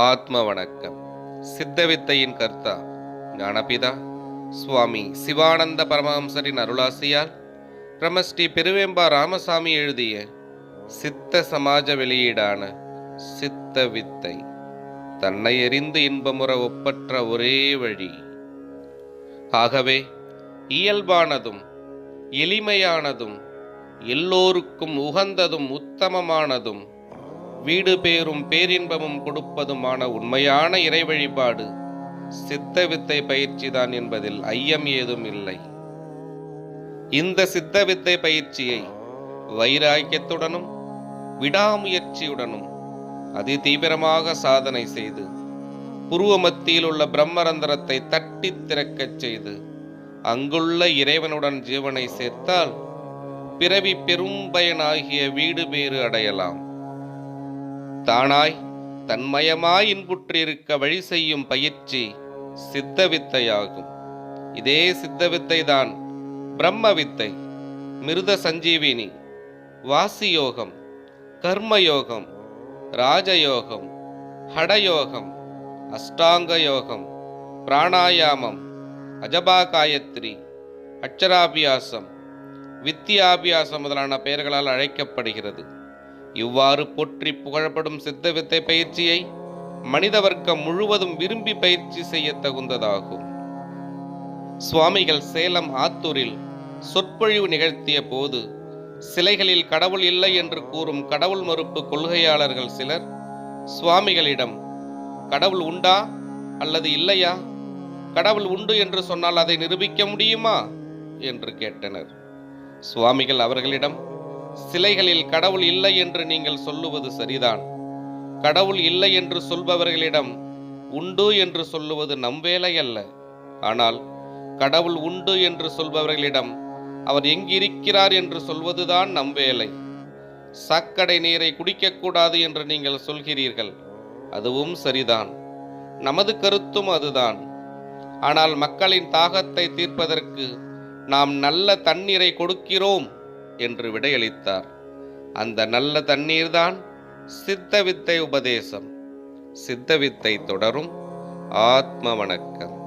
ஆத்ம வணக்கம். சித்தவித்தையின் கர்த்தா ஞானபிதா சுவாமி சிவானந்த பரமஹம்சரின் அருளாசியால் பிரமஸ்ரீ பெருவேம்பா ராமசாமி எழுதிய சித்த சமாஜ வெளியீடான சித்த வித்தை தன்னை எறிந்து இன்பமுற ஒப்பற்ற ஒரே வழி. ஆகவே இயல்பானதும் எளிமையானதும் எல்லோருக்கும் உகந்ததும் உத்தமமானதும் வீடு பேரும் பேரின்பமும் கொடுப்பதுமான உண்மையான இறை வழிபாடு சித்த வித்தை பயிற்சிதான் என்பதில் ஐயம் ஏதும் இல்லை. இந்த சித்த வித்தை பயிற்சியை வைராக்கியத்துடனும் விடாமுயற்சியுடனும் அதி தீவிரமாக சாதனை செய்து புருவ மத்தியில் உள்ள பிரம்மரந்திரத்தை தட்டி திறக்கச் செய்து அங்குள்ள இறைவனுடன் ஜீவனை சேர்த்தால் பிறவி பெரும்பயனாகிய வீடு பேறு அடையலாம். தானாய் தன்மயமாய் இன்புற்றிருக்க வழி செய்யும் பயிற்சி சித்த வித்தையாகும் இதே சித்த வித்தை தான் பிரம்ம வித்தை மிருத சஞ்சீவினி வாசியோகம் கர்மயோகம் ராஜயோகம் ஹடயோகம் அஷ்டாங்க யோகம் பிராணாயாமம் அஜபா காயத்ரி அட்சராபியாசம் வித்தியாபியாசம் முதலான பெயர்களால் அழைக்கப்படுகிறது. இவ்வாறு போற்றி புகழப்படும் சித்த வித்தை பயிற்சியை மனித வர்க்கம் முழுவதும் விரும்பி பயிற்சி செய்ய தகுந்ததாகும். சுவாமிகள் சேலம் ஆத்தூரில் சொற்பொழிவு நிகழ்த்திய போது சிலைகளில் கடவுள் இல்லை என்று கூறும் கடவுள் மறுப்பு கொள்கையாளர்கள் சிலர் சுவாமிகளிடம் கடவுள் உண்டா? அல்லது இல்லையா? கடவுள் உண்டு என்று சொன்னால் அதை நிரூபிக்க முடியுமா? என்று கேட்டனர். சுவாமிகள் அவர்களிடம் சிலைகளில் கடவுள் இல்லை என்று நீங்கள் சொல்லுவது சரிதான். கடவுள் இல்லை என்று சொல்பவர்களிடம் உண்டு என்று சொல்லுவது நம் வேலை அல்ல. ஆனால் கடவுள் உண்டு என்று சொல்பவர்களிடம் அவர் எங்கிருக்கிறார் என்று சொல்வதுதான் நம் வேலை. சாக்கடை நீரை குடிக்கக்கூடாது என்று நீங்கள் சொல்கிறீர்கள். அதுவும் சரிதான். நமது கருத்தும் அதுதான். ஆனால் மக்களின் தாகத்தை தீர்ப்பதற்கு நாம் நல்ல தண்ணீரை கொடுக்கிறோம். என்று விடையளித்தார். அந்த நல்ல தண்ணீர்தான் சித்த வித்தை உபதேசம். சித்த வித்தை தொடரும். ஆத்ம வணக்கம்.